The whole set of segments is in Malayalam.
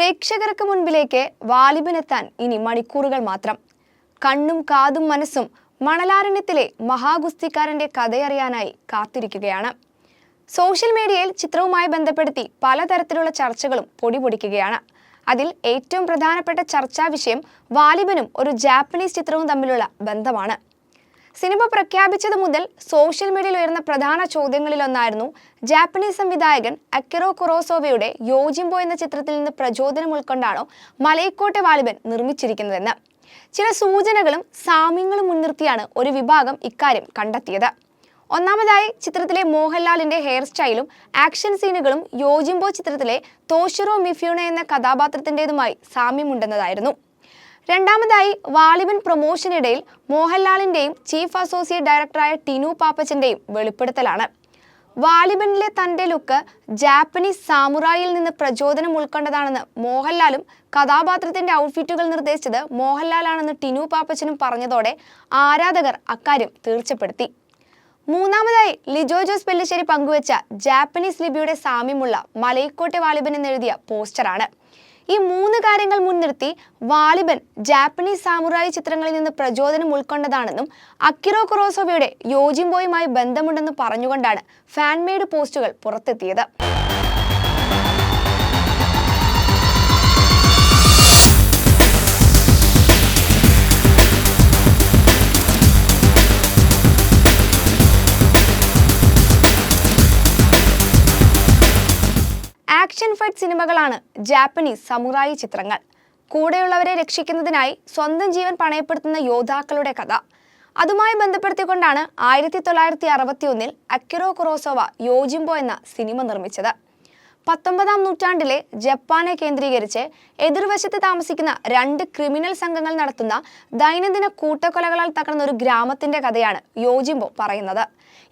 പ്രേക്ഷകർക്ക് മുൻപിലേക്ക് വാലിബനെത്താൻ ഇനി മണിക്കൂറുകൾ മാത്രം. കണ്ണും കാതും മനസ്സും മണലാരണ്യത്തിലെ മഹാഗുസ്തിക്കാരന്റെ കഥയറിയാനായി കാത്തിരിക്കുകയാണ്. സോഷ്യൽ മീഡിയയിൽ ചിത്രവുമായി ബന്ധപ്പെടുത്തി പലതരത്തിലുള്ള ചർച്ചകളും പൊടിപൊടിക്കുകയാണ്. അതിൽ ഏറ്റവും പ്രധാനപ്പെട്ട ചർച്ചാ വിഷയം വാലിബനും ഒരു ജാപ്പനീസ് ചിത്രവും തമ്മിലുള്ള ബന്ധമാണ്. സിനിമ പ്രഖ്യാപിച്ചത് മുതൽ സോഷ്യൽ മീഡിയയിൽ ഉയർന്ന പ്രധാന ചോദ്യങ്ങളിലൊന്നായിരുന്നു ജാപ്പനീസ് സംവിധായകൻ അക്കിറോ കുറോസോവയുടെ യോജിംബോ എന്ന ചിത്രത്തിൽ നിന്ന് പ്രചോദനം ഉൾക്കൊണ്ടാണോ മലയക്കോട്ടെ വാലിബൻ നിർമ്മിച്ചിരിക്കുന്നതെന്ന്. ചില സൂചനകളും സാമ്യങ്ങളും മുൻനിർത്തിയാണ് ഒരു വിഭാഗം ഇക്കാര്യം കണ്ടെത്തിയത്. ഒന്നാമതായി ചിത്രത്തിലെ മോഹൻലാലിന്റെ ഹെയർ സ്റ്റൈലും ആക്ഷൻ സീനുകളും യോജിംബോ ചിത്രത്തിലെ തോഷിറോ മിഫ്യൂണ എന്ന കഥാപാത്രത്തിന്റെതുമായി സാമ്യമുണ്ടെന്നതായിരുന്നു. രണ്ടാമതായി വാളിബൻ പ്രൊമോഷനിടയിൽ മോഹൻലാലിന്റെയും ചീഫ് അസോസിയേറ്റ് ഡയറക്ടറായ ടിനു പാപ്പച്ചന്റെയും വെളിപ്പെടുത്തലാണ്. വാലിബനിലെ തന്റെ ലുക്ക് ജാപ്പനീസ് സാമുറായിൽ നിന്ന് പ്രചോദനം ഉൾക്കൊണ്ടതാണെന്ന് മോഹൻലാലും കഥാപാത്രത്തിന്റെ ഔട്ട്ഫിറ്റുകൾ നിർദ്ദേശിച്ചത് മോഹൻലാലാണെന്ന് ടിനു പാപ്പച്ചനും പറഞ്ഞതോടെ ആരാധകർ അക്കാര്യം തീർച്ചപ്പെടുത്തി. മൂന്നാമതായി ലിജോ ജോസ് പെല്ലിശ്ശേരി പങ്കുവച്ച ജാപ്പനീസ് ലിപിയുടെ സാമ്യമുള്ള മലയിക്കോട്ടെ വാലിബൻ എന്നെഴുതിയ പോസ്റ്ററാണ്. ഈ മൂന്ന് കാര്യങ്ങൾ മുൻനിർത്തി വാളിബൻ ജാപ്പനീസ് സാമുറായി ചിത്രങ്ങളിൽ നിന്ന് പ്രചോദനം ഉൾക്കൊണ്ടതാണെന്നും അക്കിറോ കുറോസോവയുടെ യോജിംബോയുമായി ബന്ധമുണ്ടെന്നും പറഞ്ഞുകൊണ്ടാണ് ഫാൻമെയ്ഡ് പോസ്റ്റുകൾ പുറത്തെത്തിയത്. ആക്ഷൻ ഫൈറ്റ് സിനിമകളാണ് ജാപ്പനീസ് സമുറായി ചിത്രങ്ങൾ. കൂടെയുള്ളവരെ രക്ഷിക്കുന്നതിനായി സ്വന്തം ജീവൻ പണയപ്പെടുത്തുന്ന യോദ്ധാക്കളുടെ കഥ. അതുമായി ബന്ധപ്പെടുത്തിക്കൊണ്ടാണ് ആയിരത്തി തൊള്ളായിരത്തി അറുപത്തി ഒന്നിൽ അക്കിറോ കുറോസോവ യോജിംബോ എന്ന സിനിമ നിർമ്മിച്ചത്. പത്തൊമ്പതാം നൂറ്റാണ്ടിലെ ജപ്പാനെ കേന്ദ്രീകരിച്ച് എതിർവശത്ത് താമസിക്കുന്ന രണ്ട് ക്രിമിനൽ സംഘങ്ങൾ നടത്തുന്ന ദൈനംദിന കൂട്ടക്കൊലകളാൽ തകർന്ന ഒരു ഗ്രാമത്തിന്റെ കഥയാണ് യോജിമ്പോ പറയുന്നത്.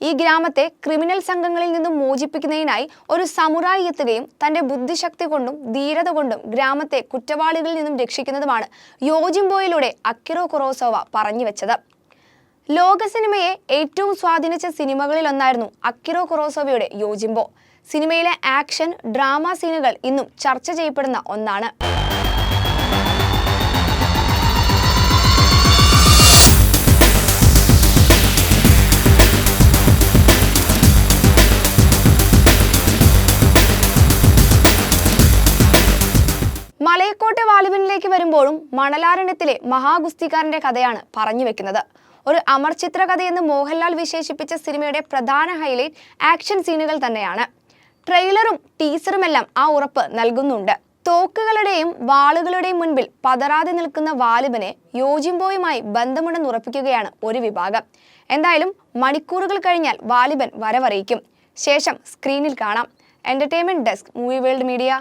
ഈ ഗ്രാമത്തെ ക്രിമിനൽ സംഘങ്ങളിൽ നിന്നും മോചിപ്പിക്കുന്നതിനായി ഒരു സമുറായി എത്തുകയും തന്റെ ബുദ്ധിശക്തി കൊണ്ടും ധീരത കൊണ്ടും ഗ്രാമത്തെ കുറ്റവാളികളിൽ നിന്നും രക്ഷിക്കുന്നതുമാണ് യോജിമ്പോയിലൂടെ അക്കിറോ കുറോസോവ പറഞ്ഞു വെച്ചത്. ലോക സിനിമയെ ഏറ്റവും സ്വാധീനിച്ച സിനിമകളിൽ ഒന്നായിരുന്നു അക്കിറോ കുറോസോവയുടെ യോജിംബോ സിനിമയിലെ ആക്ഷൻ ഡ്രാമ സീനുകൾ ഇന്നും ചർച്ച ചെയ്യപ്പെടുന്ന ഒന്നാണ്. മലയക്കോട്ടെ വാലിബനിലേക്ക് വരുമ്പോഴും മണലാരണ്യത്തിലെ മഹാഗുസ്തിക്കാരന്റെ കഥയാണ് പറഞ്ഞു വെക്കുന്നത്. ഒരു അമർ ചിത്രകഥയെന്ന് മോഹൻലാൽ വിശേഷിപ്പിച്ച സിനിമയുടെ പ്രധാന ഹൈലൈറ്റ് ആക്ഷൻ സീനുകൾ തന്നെയാണ്. ട്രെയിലറും ടീസറുമെല്ലാം ആ ഉറപ്പ് നൽകുന്നുണ്ട്. തോക്കുകളുടെയും വാളുകളുടെയും മുൻപിൽ പതറാതെ നിൽക്കുന്ന വാലിബനെ യോജിംബോയുമായി ബന്ധമുണ്ടെന്ന് ഉറപ്പിക്കുകയാണ് ഒരു വിഭാഗം. എന്തായാലും മണിക്കൂറുകൾ കഴിഞ്ഞാൽ വാലിബൻ വരവറിയിക്കും. ശേഷം സ്ക്രീനിൽ കാണാം. Entertainment desk movie world media